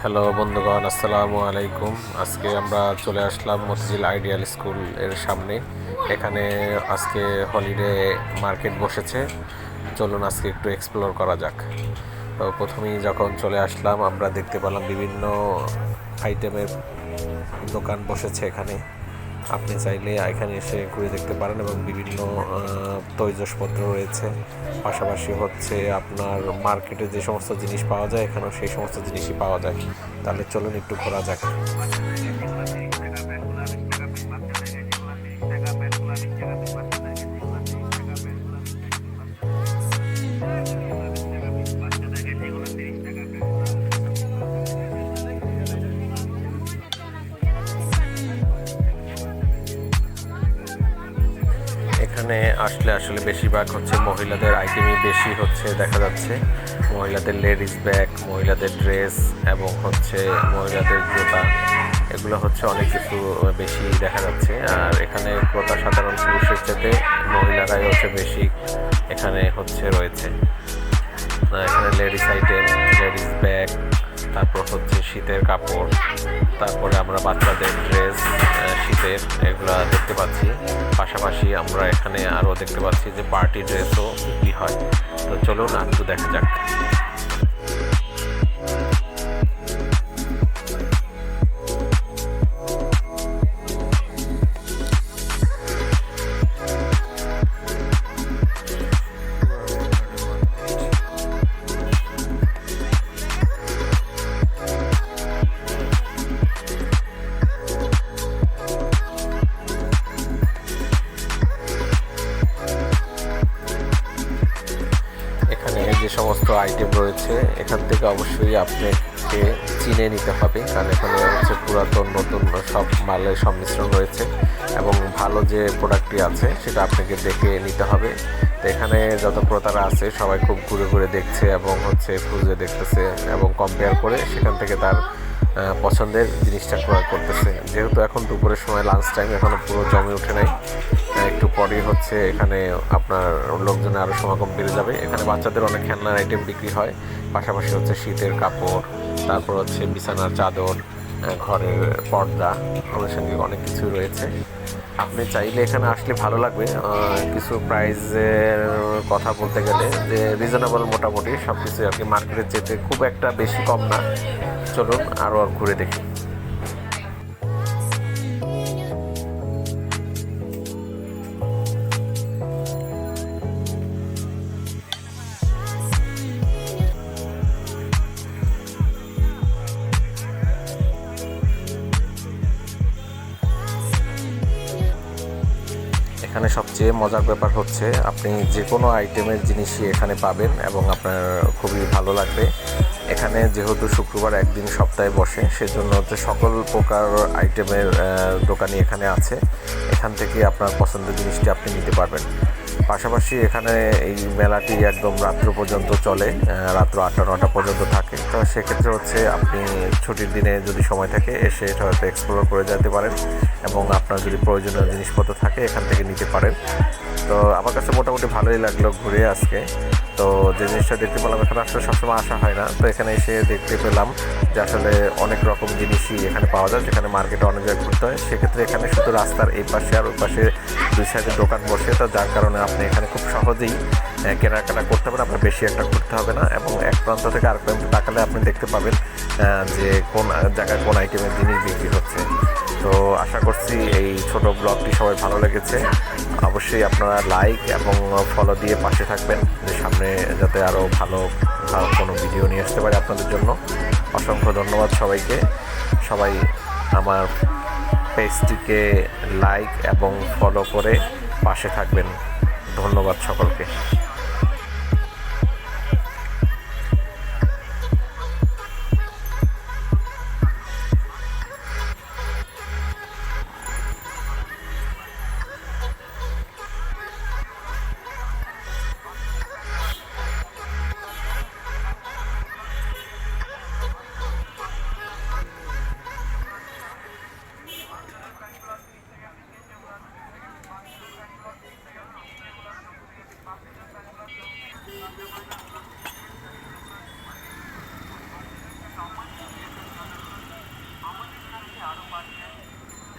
Hello বন্ধুগণ, আসসালামু আলাইকুম। আজকে আমরা চলে আসলাম মতিঝিল আইডিয়াল স্কুলের সামনে। এখানে আজকে হলিডে মার্কেট বসেছে। চলুন আজকে একটু এক্সপ্লোর করা যাক। তো প্রথমেই যখন চলে আসলাম, আমরা দেখতে পেলাম বিভিন্ন আইটেমের দোকান বসেছে এখানে। আপনি চাইলে এখানে এসে ঘুরে দেখতে পারেন এবং বিভিন্ন তৈজসপত্র রয়েছে। পাশাপাশি হচ্ছে আপনার মার্কেটে যে সমস্ত জিনিস পাওয়া যায়, এখানেও সেই সমস্ত জিনিসই পাওয়া যায়। তাহলে চলুন একটু ঘোরা যাক। এখানে আসলে আসলে বেশিরভাগ হচ্ছে মহিলাদের আইটেমই বেশি হচ্ছে, দেখা যাচ্ছে। মহিলাদের লেডিস ব্যাগ, মহিলাদের ড্রেস এবং হচ্ছে মহিলাদের জুতা, এগুলো হচ্ছে অনেক কিছু বেশি দেখা যাচ্ছে। আর এখানে ক্রেতা সাধারণ পুরুষের চেয়ে মহিলারাই হচ্ছে বেশি এখানে হচ্ছে রয়েছে। এখানে লেডিস আইটেম, লেডিস ব্যাগ তারপর হচ্ছে শীতের কাপড়, তারপরে আমরা বাচ্চাদের ড্রেস শীতের, এগুলো দেখতে পাচ্ছি। পাশাপাশি আমরা এখানে আরও দেখতে পাচ্ছি যে পার্টি ড্রেসও বিক্রি হয়। তো চলুন আর একটু দেখা যাক। যে সমস্ত আইটেম রয়েছে, এখান থেকে অবশ্যই আপনাকে চিনে নিতে হবে। কারণ এখানে হচ্ছে পুরাতন, নতুন সব মালের সংমিশ্রণ রয়েছে এবং ভালো যে প্রোডাক্টটি আছে, সেটা আপনাকে দেখে নিতে হবে। তো এখানে যত ক্রেতারা আছে, সবাই খুব ঘুরে ঘুরে দেখছে এবং হচ্ছে খুঁজে দেখতেছে এবং কম্পেয়ার করে সেখান থেকে তার পছন্দের জিনিসটা ক্রয় করতেছে। যেহেতু এখন দুপুরের সময় লাঞ্চ টাইম এখনও পুরো জমে ওঠে নাই। একটু পরেই হচ্ছে এখানে আপনার লোকজনের আরও সমাগম বেড়ে যাবে। এখানে বাচ্চাদের অনেক খেলনার আইটেম বিক্রি হয়। পাশাপাশি হচ্ছে শীতের কাপড়, তারপর হচ্ছে বিছানার চাদর ঘরের পর্দা আনুষঙ্গিক অনেক কিছু রয়েছে। আপনি চাইলে এখানে আসলে ভালো লাগবে। কিছু প্রাইজের কথা বলতে গেলে যে রিজনেবল মোটামুটি সব কিছু আর কি মার্কেটের যেতে খুব একটা বেশি কম না। চলুন আরও ঘুরে দেখি। এখানে সবচেয়ে মজার ব্যাপার হচ্ছে আপনি যে কোনো আইটেমের জিনিসই এখানে পাবেন এবং আপনার খুবই ভালো লাগবে। এখানে যেহেতু শুক্রবার একদিন সপ্তাহে বসে, সেজন্য হচ্ছে সকল প্রকার আইটেমের দোকানই এখানে আছে। এখান থেকে আপনার পছন্দের জিনিসটি আপনি নিতে পারবেন। পাশাপাশি এখানে এই মেলাটি একদম রাত্র পর্যন্ত চলে রাত্র আটটা, নটা পর্যন্ত থাকে। তো সেক্ষেত্রে হচ্ছে আপনি ছুটির দিনে যদি সময় থাকে, এসে এটা হয়তো এক্সপ্লোর করে যেতে পারেন এবং আপনার যদি প্রয়োজনীয় জিনিসপত্র থাকে, এখান থেকে নিতে পারেন। তো আমার কাছে মোটামুটি ভালোই লাগল ঘুরে আজকে। তো যে জিনিসটা দেখতে পেলাম, এখানে আসলে সবসময় আসা হয় না। তো এখানে এসে দেখতে পেলাম যে আসলে অনেক রকম জিনিসই এখানে পাওয়া যায়, যেখানে মার্কেটে অনেক জায়গায় ঘুরতে হয়। সেক্ষেত্রে এখানে শুধু রাস্তার এই পাশে আর ওই পাশে দুই সাইডে দোকান বসে, তো যার কারণে আপনি এখানে খুব সহজেই কেনাকাটা করতে পারেন। আপনার বেশি একটা ঘুরতে হবে না। এবং এক প্রান্ত থেকে আরেক প্রান্তে তাকালে আপনি দেখতে পাবেন যে কোন জায়গায় কোন আইটেমের জিনিস বিক্রি হচ্ছে। তো আশা করছি এই ছোট ব্লগটি সবাই ভালো লেগেছে। অবশ্যই আপনারা লাইক এবং ফলো দিয়ে পাশে থাকবেন, যে সামনে যাতে আরও ভালো কোনো ভিডিও নিয়ে আসতে পারে আপনাদের জন্য। অসংখ্য ধন্যবাদ সবাইকে। সবাই আমার পেজটিকে লাইক এবং ফলো করে পাশে থাকবেন। ধন্যবাদ সকলকে।